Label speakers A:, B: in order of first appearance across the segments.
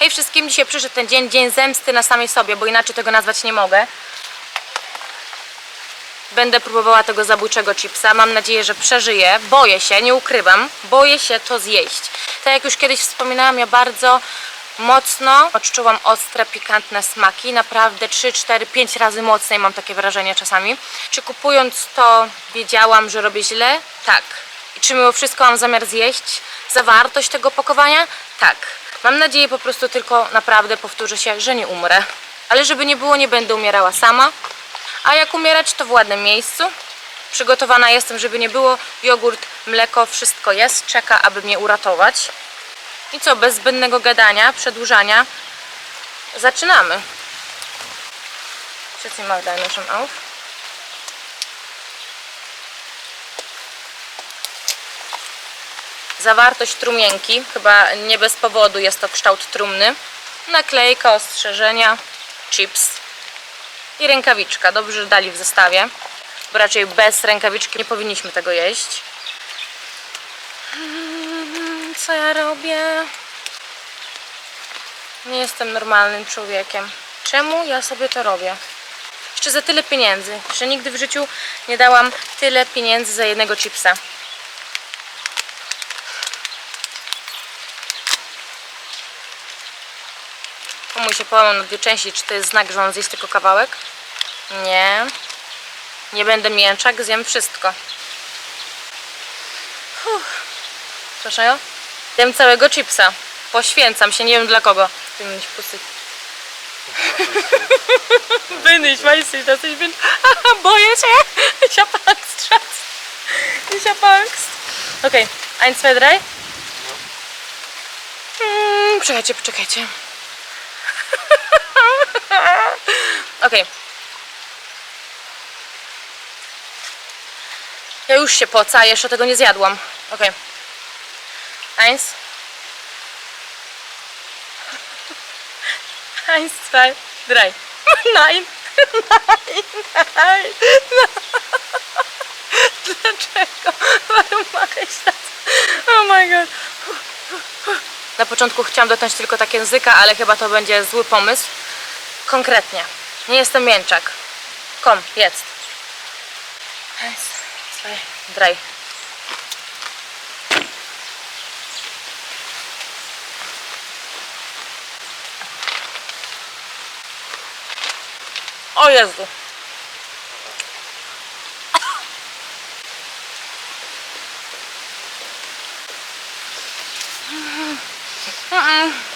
A: Hej wszystkim, dzisiaj przyszedł ten dzień, dzień zemsty na samej sobie, bo inaczej tego nazwać nie mogę. Będę próbowała tego zabójczego chipsa. Mam nadzieję, że przeżyję. Boję się, nie ukrywam. Boję się to zjeść. Tak jak już kiedyś wspominałam, ja bardzo mocno odczuwam ostre, pikantne smaki. Naprawdę 3, 4, 5 razy mocniej mam takie wrażenie czasami. Czy kupując to wiedziałam, że robię źle? Tak. I czy mimo wszystko mam zamiar zjeść zawartość tego pakowania? Tak. Mam nadzieję po prostu tylko naprawdę powtórzę się, że nie umrę. Ale żeby nie było, nie będę umierała sama. A jak umierać, to w ładnym miejscu. Przygotowana jestem, żeby nie było. Jogurt, mleko, wszystko jest. Czeka, aby mnie uratować. I co, bez zbędnego gadania, przedłużania, zaczynamy. Mal deine schon auf. Zawartość trumienki, chyba nie bez powodu jest to kształt trumny. Naklejka, ostrzeżenia, chips i rękawiczka. Dobrze, że dali w zestawie, bo raczej bez rękawiczki nie powinniśmy tego jeść. Mm, Co ja robię? Nie jestem normalnym człowiekiem. Czemu ja sobie to robię? Jeszcze za tyle pieniędzy. Jeszcze nigdy w życiu nie dałam tyle pieniędzy za jednego chipsa. Komuś się połamał na dwie części. Czy to jest znak, że on zjeść tylko kawałek? Nie. Nie będę mięczak, zjem wszystko. Uff. Proszę ją? Jem całego chipsa. Poświęcam się, nie wiem dla kogo. Ty mnie weiß ich, dass ich bin. Boję się. Ich hab Angst, Schatz. Ich hab Angst. Okay, eins, zwei, drei. Mm, Poczekajcie, Okej. Ja już się poca, jeszcze tego nie zjadłam. Okej. Eins. Eins, zwei, drei. Nein. Nein, nein. Dlaczego? Warum mache ich das? Oh my god. Na początku chciałam dotknąć tylko tak języka, ale chyba to będzie zły pomysł. Konkretnie. Nie jestem mięczak. Kom, zwei, drei. O Jezu. Mm-mm.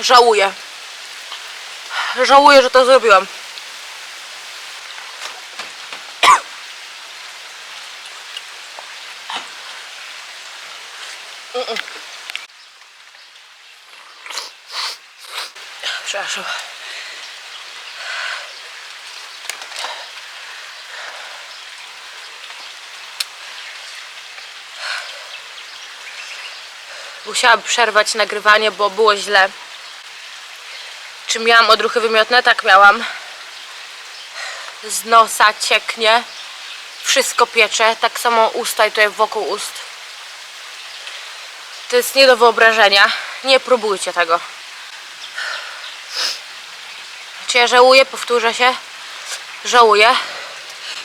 A: Żałuję. Żałuję, że to zrobiłam. Przepraszam. Musiałam przerwać nagrywanie, bo było źle. Czy miałam odruchy wymiotne? Tak miałam. Z nosa cieknie. Wszystko piecze. Tak samo usta i tutaj wokół ust. To jest nie do wyobrażenia. Nie próbujcie tego. Czy ja żałuję? Powtórzę się. Żałuję.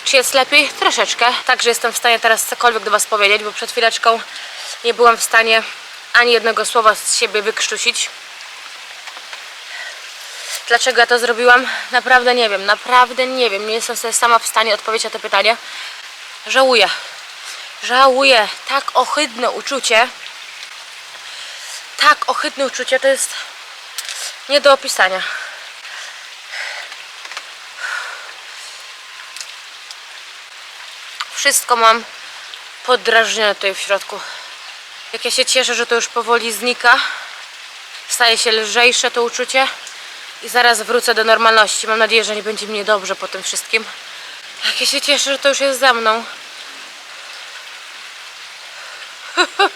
A: Czy jest lepiej? Troszeczkę. Także jestem w stanie teraz cokolwiek do Was powiedzieć, bo przed chwileczką nie byłam w stanie ani jednego słowa z siebie wykrztusić. Dlaczego ja to zrobiłam? Naprawdę nie wiem, naprawdę nie wiem. Nie jestem sobie sama w stanie odpowiedzieć na to pytanie. Żałuję. Żałuję. Tak ohydne uczucie. Tak ohydne uczucie to jest nie do opisania. Wszystko mam podrażnione tutaj w środku. Jak ja się cieszę, że to już powoli znika. Staje się lżejsze to uczucie i zaraz wrócę do normalności. Mam nadzieję, że nie będzie mnie dobrze po tym wszystkim. Jak ja się cieszę, że to już jest za mną.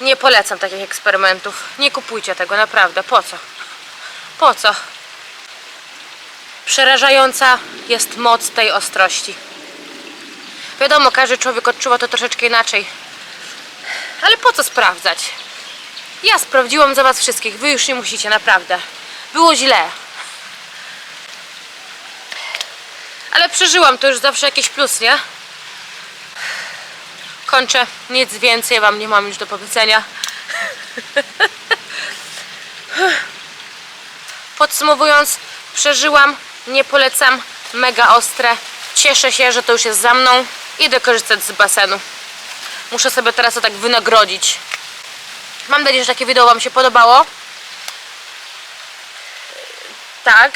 A: Nie polecam takich eksperymentów. Nie kupujcie tego, naprawdę. Po co? Po co? Przerażająca jest moc tej ostrości. Wiadomo, każdy człowiek odczuwa to troszeczkę inaczej. Ale po co sprawdzać? Ja sprawdziłam za was wszystkich. Wy już nie musicie, naprawdę. Było źle. Ale przeżyłam, to już zawsze jakiś plus, nie? Kończę. Nic więcej wam nie mam już do powiedzenia. Podsumowując, przeżyłam, nie polecam, mega ostre. Cieszę się, że to już jest za mną. Idę korzystać z basenu. Muszę sobie teraz to tak wynagrodzić. Mam nadzieję, że takie wideo Wam się podobało. Tak.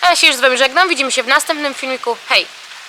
A: A ja się już z Wami żegnam. Widzimy się w następnym filmiku. Hej!